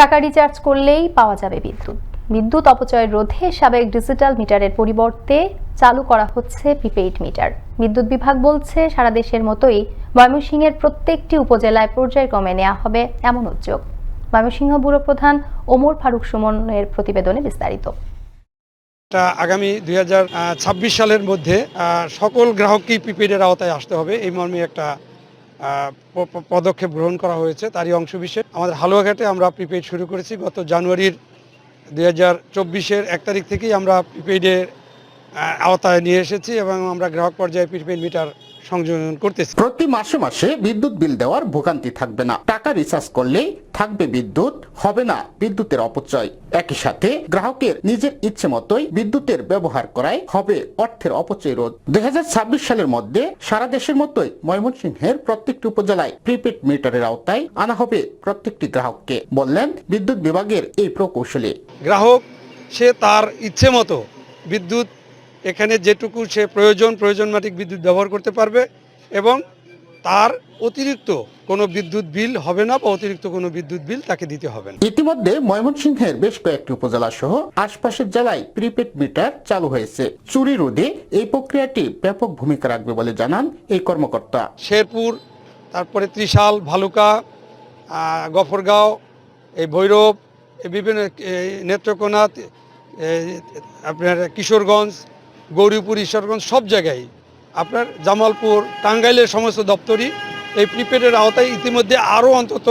টাকা রিচার্জ করলেই পাওয়া যাবে বিদ্যুৎ। বিদ্যুৎ অপচয় রোধে সাবেক ডিজিটাল মিটারের পরিবর্তে চালু করা হচ্ছে প্রিপেইড মিটার বিদ্যুৎ বিভাগ বলছে, সারা দেশের মতোই ময়মনসিংহের প্রত্যেকটি উপজেলায় পর্যায়ক্রমে নেওয়া হবে এমন উদ্যোগ। ময়মনসিংহ ব্যুরো প্রধান ওমর ফারুক সুমনের প্রতিবেদনে বিস্তারিত। আগামী দুই সালের মধ্যে সকল গ্রাহককেই প্রিপেডের আওতায় আসতে হবে। এই মর্মে একটা পদক্ষেপ গ্রহণ করা হয়েছে, তারই অংশ বিশেষ আমাদের হালুয়াঘাটে আমরা প্রিপেড শুরু করেছি। গত জানুয়ারির দু হাজার চব্বিশের এক তারিখ থেকেই আমরা প্রিপেডের আওতায় নিয়ে এসেছি এবং আমরা গ্রাহক পর্যায়ে প্রিপেড মিটার সংযোজন করতেছি। প্রতি মাসে মাসে বিদ্যুৎ বিল দেওয়ার ভোগান্তি থাকবে না। টাকা রিচার্জ করলেই থাকবে বিদ্যুৎ হবে না বিদ্যুতের অপচয়। একই সাথে গ্রাহকের নিজের ইচ্ছে মতোই বিদ্যুতের ব্যবহার করায় হবে অর্থের অপচয় রোধ। দু হাজার ছাব্বিশ সালের মধ্যে সারা দেশের মতোই ময়মনসিংহের প্রত্যেকটি উপজেলায় প্রিপেড মিটারের আওতায় আনা হবে প্রত্যেকটি গ্রাহককে বললেন বিদ্যুৎ বিভাগের এই প্রকৌশলী। গ্রাহক সে তার ইচ্ছে মতো বিদ্যুৎ এখানে যেটুকু সে প্রয়োজন প্রয়োজন মাফিক বিদ্যুৎ ব্যবহার করতে পারবে এবং তার অতিরিক্ত কোনো বিদ্যুৎ বিল হবে না বা অতিরিক্ত কোনো বিদ্যুৎ বিল তাকে দিতে হবে না। ইতিমধ্যে ময়মনসিংহের বেশ কয়েকটি উপজেলা সহ আশপাশের জেলায় প্রিপেড মিটার চালু হয়েছে। চুরি রোধে এই প্রক্রিয়াটি ব্যাপক ভূমিকা রাখবে বলে জানান এই কর্মকর্তা। শেরপুর তারপরে ত্রিশাল ভালুকা গফরগাঁও এই ভৈরব বিভিন্ন নেত্রকোনা আপনার কিশোরগঞ্জ গৌরীপুর ঈশ্বরগঞ্জ সব জায়গায়। আপনার জামালপুর টাঙ্গাইলের সমস্ত দপ্তরই এই প্রিপেডের আওতায় ইতিমধ্যে আরও অন্তত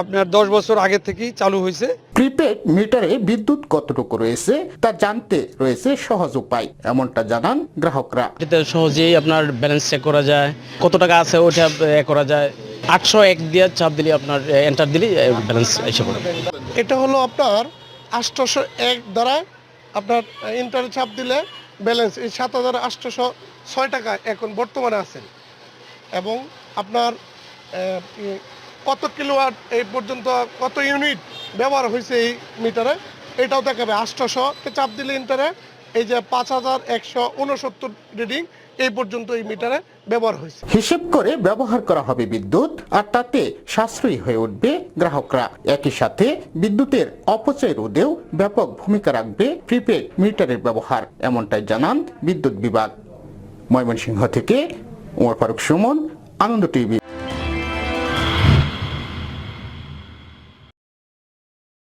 আপনার দশ বছর আগে থেকেই চালু হয়েছে। প্রিপেড মিটারে বিদ্যুৎ কতটুকু রয়েছে তা জানতে রয়েছে সহজ উপায় এমনটা জানান গ্রাহকরা। এতে সহজেই আপনার ব্যালেন্স চেক করা যায় কত টাকা আছে ওটা এ করা যায়। আটশো এক দিয়ে চাপ দিলে আপনার এন্টার দিলে ব্যালেন্স এসে পড়ে। এটা হলো আপনার আটশোশো এক দ্বারা আপনার ইন্টারে চাপ দিলে ব্যালেন্স এই সাত হাজার আটশোশো ছয় টাকা এখন বর্তমানে আছে। এবং আপনার কত কিলো কত কিলোয়াট এই পর্যন্ত কত ইউনিট ব্যবহার হয়েছে এই মিটারে এটাও দেখাবে। আটশোশোকে চাপ দিলে ইন্টারে এই যে পাঁচ হাজার একশো উনসত্তর রিডিং এই পর্যন্ত এই মিটারে ব্যবহার হয়েছে। হিসেব করে ব্যবহার করা হবে বিদ্যুৎ আর তাতে সাশ্রয়ী হয়ে উঠবে গ্রাহকরা। একই সাথে বিদ্যুতের অপচয় রোধেও ব্যাপক ভূমিকা রাখবে প্রিপেড মিটারের ব্যবহার, এমনটাই জানান বিদ্যুৎ বিভাগ। ময়মনসিংহ থেকে ওমর ফারুক সুমন, আনন্দ টিভি।